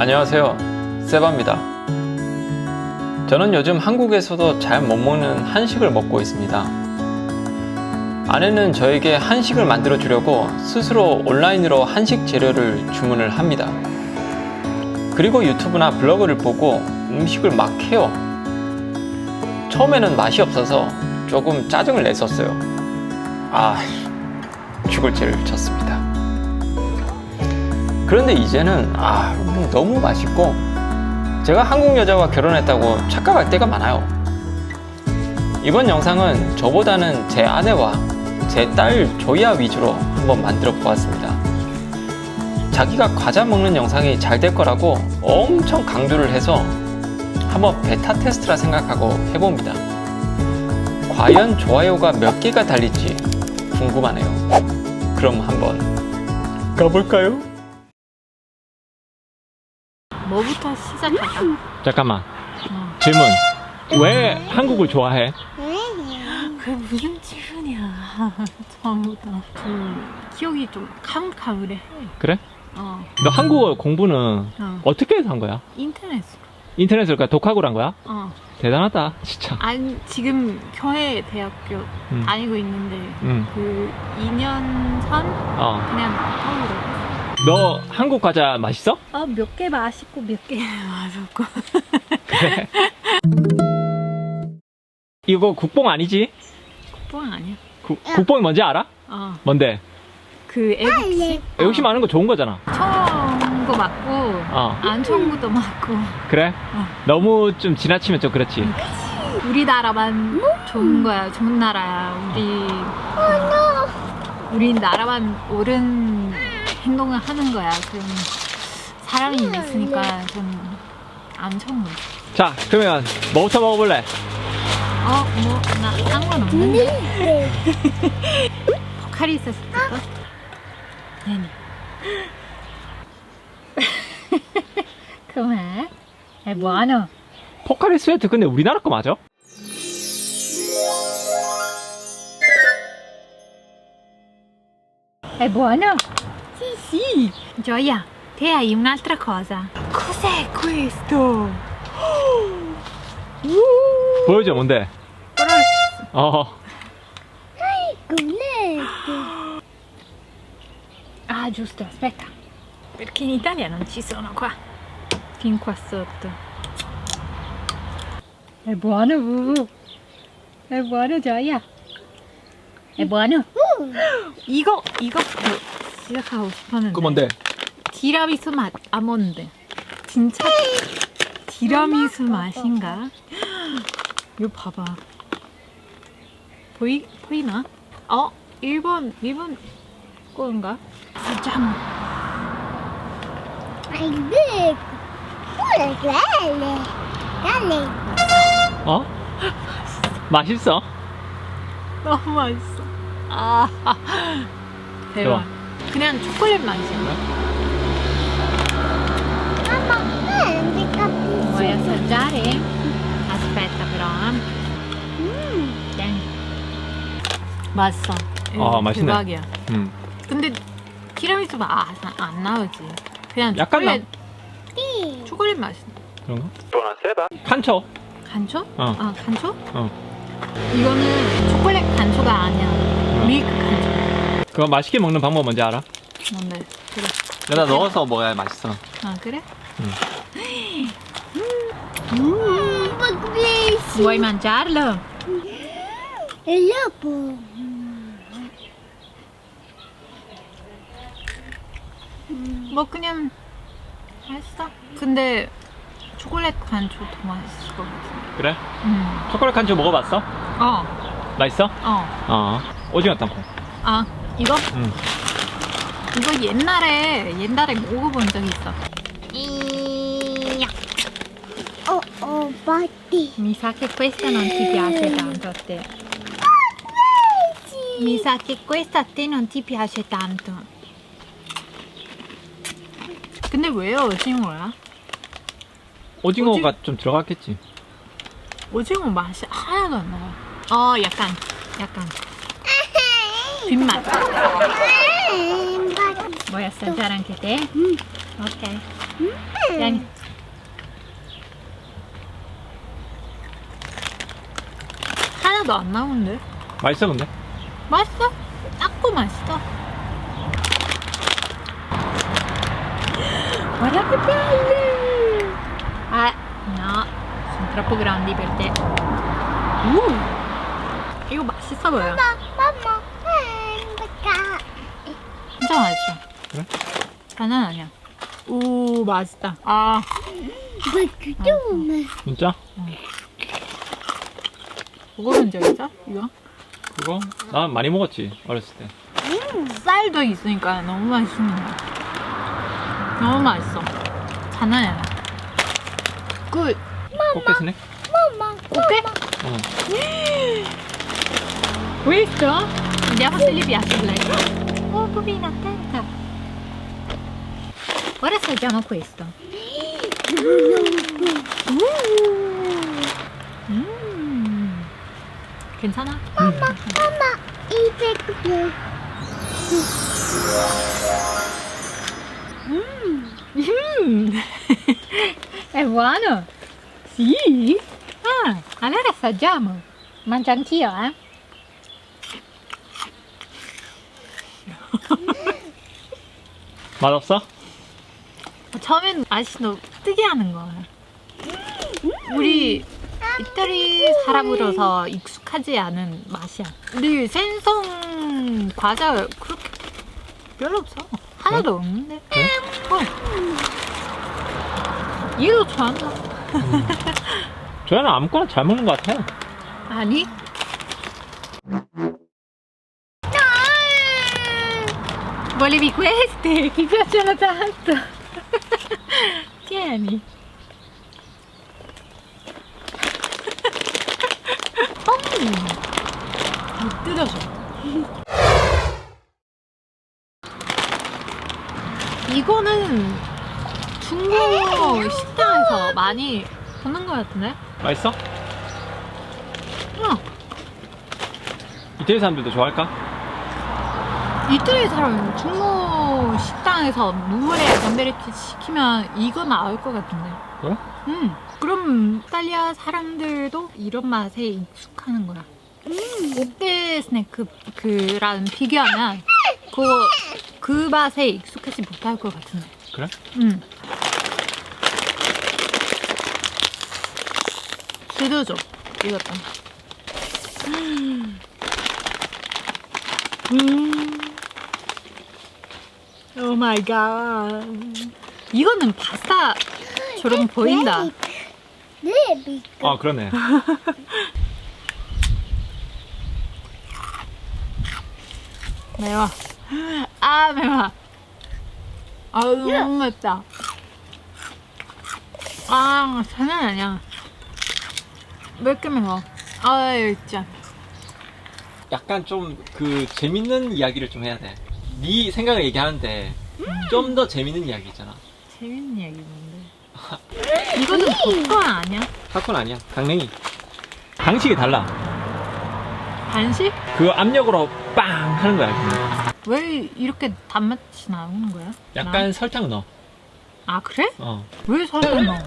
안녕하세요. 세바입니다. 저는 요즘 한국에서도 잘 못 먹는 한식을 먹고 있습니다. 아내는 저에게 한식을 만들어 주려고 스스로 온라인으로 한식 재료를 주문을 합니다. 그리고 유튜브나 블로그를 보고 음식을 막 해요. 처음에는 맛이 없어서 조금 짜증을 냈었어요. 아, 죽을 죄를 졌습니다. 그런데 이제는 아 너무 맛있고 제가 한국 여자와 결혼했다고 착각할 때가 많아요. 이번 영상은 저보다는 제 아내와 제 딸 조이아 위주로 한번 만들어 보았습니다. 자기가 과자 먹는 영상이 잘 될 거라고 엄청 강조를 해서 한번 베타 테스트라 생각하고 해봅니다. 과연 좋아요가 몇 개가 달릴지 궁금하네요. 그럼 한번 가볼까요? 뭐부터 시작할까? 잠깐만 어. 질문 왜 한국을 좋아해? 그게 무슨 질문이야 처음부터 그 기억이 좀 카운카운해 그래? 어, 너 한국어 공부는 어. 어떻게 해서 한 거야? 인터넷으로 인터넷으로 그러니까 독학으로 한 거야? 어. 대단하다 진짜 아니 지금 교회 대학교 음. 다니고 있는데 응. 그 2년 전 어. 그냥 한국으로 너 한국 과자 맛있어? 어, 몇 개 맛있고 몇 개 맛없고 그래? 이거 국뽕 아니지? 뻥 아니야 구, 국뽕이 뭔지 알아? 어. 뭔데? 그 애국심 애국심 많은 거 좋은 거잖아 처음 거 맞고 어 안 처음 것도 맞고 그래? 어. 너무 좀 지나치면 좀 그렇지 우리나라만 좋은 거야, 좋은 나라야. 우리 우리 나라만 옳은 행동을 하는 거야. 그럼 사람이 있으니까 좀안 좋은 거지. 자 그러면 뭐부터 먹어볼래? 어, 뭐 나 상관없는데. 포카리 있었을 때도. 네네. 그만. 에 뭐하노? 포카리 스웨트 근데 우리나라 거 맞아? È buono? Sì, sì. Gioia, te hai un'altra cosa. Cos'è questo? Uh, 보여줘 뭔데? 어 Ah, giusto, aspetta. Perché in Italia non ci sono qua. Fin qua sotto. È buono, Bubu. È buono, Gioia. È buono. 이거 이거 시작하고 싶었는데. 그거 뭔데? 티라미수 맛 아몬드. 진짜 티라미수 맛인가? 이거 봐봐. 보이 보이나? 어 일본 일본 거인가? 짱. Dale, dale, dale. 어? 맛있어? 너무 맛있어. 아 대박. 그냥 초콜릿 맛이야. Mamma, prendi capito. Vuoi assaggiare? Aspetta però. 땡. 맛있어. 아, 맛있네. 대박이야. 음. 근데 티라미수 맛안 나오지. 그냥 약간 초콜릿 Sì. 초콜릿 맛이. 그런가? 칸초 간초? 어. 아 간초? 어. 이거는 초콜릿 간초가 아니야. 어. 밀크 간초. 그거 맛있게 먹는 방법 뭔지 알아? 뭔데? 그래. 여기다 넣어서 먹어야 맛있어 아 그래? Mm, bellissimo. Vuoi mangiarlo? E dopo? 뭐 그냥 맛있어. 근데 초콜릿 간초 더 맛있을 것 같아. 그래? 음. 초콜릿 칸초 먹어봤어? 어. 맛있어? 어. 어 오징어 땅콩 아 이거? 응. 이거 옛날에 옛날에 먹어본 적 있어. Oh, oh, batti. Mi sa che questa non ti piace tanto a te. Mi sa che questa a te non ti piace tanto. 근데 왜 오징어야? 오징어가 좀 들어갔겠지 오징어 맛이 하나도 안 나요. 어, 약간, 약간 뒷맛. Mm, batti. Vuoi assaggiare anche te? 오케이. 양이. 하나도 안 나오는데? 맛있어 근데? 맛있어? 딱고 맛있어. Guarda che belli! Eh, no, sono troppo grandi per te. Uh, 이거 맛있어 보여. 마마, 마마, 행복하. 진짜 맛있어. 그래? 장난 아니야. 오, 맛있다. 아, 왜 그동안 진짜? 먹어본 적 있어? 이거? 그거? 난 많이 먹었지 어렸을 때 쌀도 있으니까 너무 맛있는 거야. 너무 맛있어. 장난 아니야. 굿. 꽃게 스낵? 마마, 오케이? 응 gli piace a lei. Oh, poverina, attenta. Ora assaggiamo questo. Mm. 괜찮아? 마마, 이제 그래. Mm. È buono? Sì? Ah, allora assaggiamo. Mangio anch'io, eh? 맛없어? 처음엔 맛이 너무 특이하는 거야. 우리 이태리 사람으로서 익숙하지 않은 맛이야. 우리 생선 과자 그렇게 별로 없어. 하나도 없는데. 그래? 어. 얘도 좋아한다. 조연아 아무거나 잘 먹는 것 같아 아니? Volevi queste? Ti piacciono tanto? Tieni. 음, 못 뜯어져. 이거는 중국 식당에서 많이 보는 것 같은데? 맛있어? 응. 이태리 사람들도 좋아할까? 이태리 사람 중국 식당에서 물에 담배레티 시키면 이거 나올 것 같은데. 그래? 음. 그럼 이탈리아 사람들도 이런 맛에 익숙하는 거야. 옥대 스낵 그랑 비교하면 그, 그 맛에 익숙하지 못할 것 같은데. 그래? 응. 뜯어줘. 이것도. 음. 오 마이 갓. 이거는 파스타처럼 보인다. 네, 미. 아 그러네 매워. 아, 매워. 아, 너무 맵다. 아, 장난 아니야. 왜 이렇게 매워? 아, 진짜. 약간 좀 그 재밌는 이야기를 좀 해야 돼. 네 생각을 얘기하는데 좀 더 재밌는 이야기 있잖아. 재밌는 얘기 뭔데? 이거는 popcorn 아니야? 사건 아니야. 강냉이. 방식이 달라. 간식? 그 압력으로 빵 하는 거야. 그냥. 왜 이렇게 단맛이 나오는 거야? 약간 설탕 넣어. 나? 아, 그래? 어. 왜 설탕 넣어?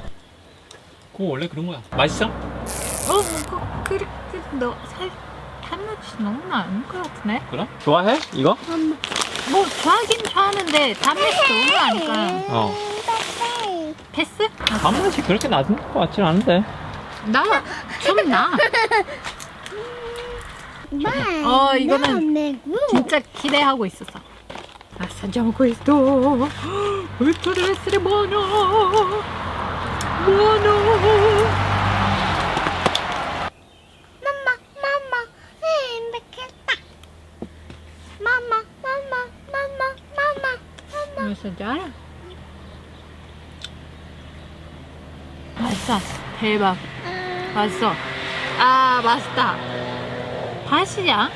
그거 원래 그런 거야. 맛있어? 어, 그, 그렇게 너 살, 단맛이 너무 나는 것 같은데? 그럼? 좋아해? 이거? 뭐, 좋아하긴 좋아하는데 단맛이 너무 나니까. 어. 패스? 아, 단맛이 그렇게 낮은 것 같진 않은데. 나, 좀 나. 마, 어, 이거는. 진짜 기대하고 있었어. Assaggiamo questo. Questo deve essere buono. Buono. 마마, 마마, 행복했다. 마마, 마마, 마마, 마마, assaggiare? 맛있어. 대박. 맛있어. 아, 맛있다. 다시야?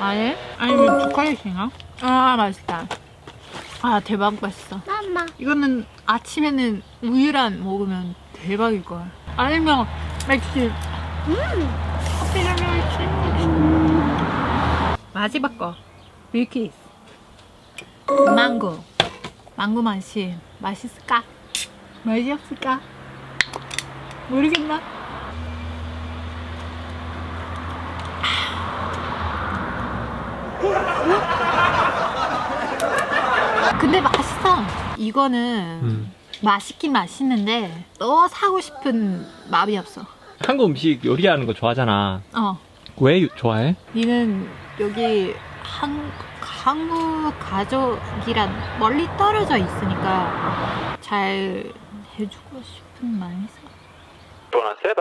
아니? 아니면 초콜릿인가? 아, 맛있다. 아, 대박 맛있어. 마마, 이거는 아침에는 우유랑 먹으면 대박일 거야. 아니면 맥주. 커피랑 맥주. 마지막 거. 밀키스. 망고. 망고 맛이 맛있을까? 맛이 없을까? 모르겠나? 근데 맛있어. 이거는 음. 맛있긴 맛있는데 또 사고 싶은 마음이 없어. 한국 음식 요리하는 거 좋아하잖아. 어. 왜 좋아해? 니는 여기 한, 한국 가족이랑 멀리 떨어져 있으니까 잘 해주고 싶은 마음이 있어. Buonasera.